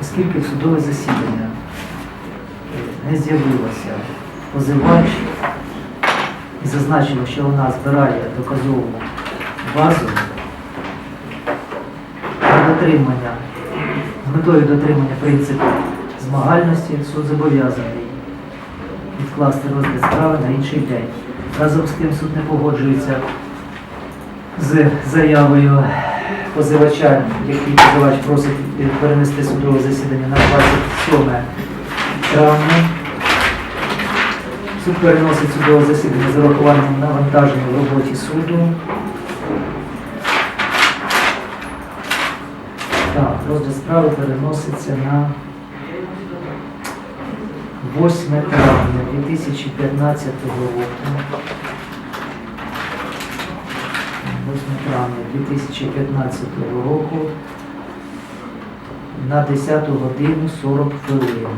оскільки судове засідання не з'явилося позивач і зазначило, що вона збирає доказову базу для дотримання, з метою дотримання принципу змагальності, суд зобов'язаний відкласти розгляд справи на інший день. Разом з тим суд не погоджується з заявою позивача, який позивач просить перенести судове засідання на 27 травня. Суд переносить судове засідання з урахуванням навантаження в роботі суду. Так, розгляд справи переноситься на 8 травня 2015 року. 8 травня 2015 року на 10 годину 40 хвилин.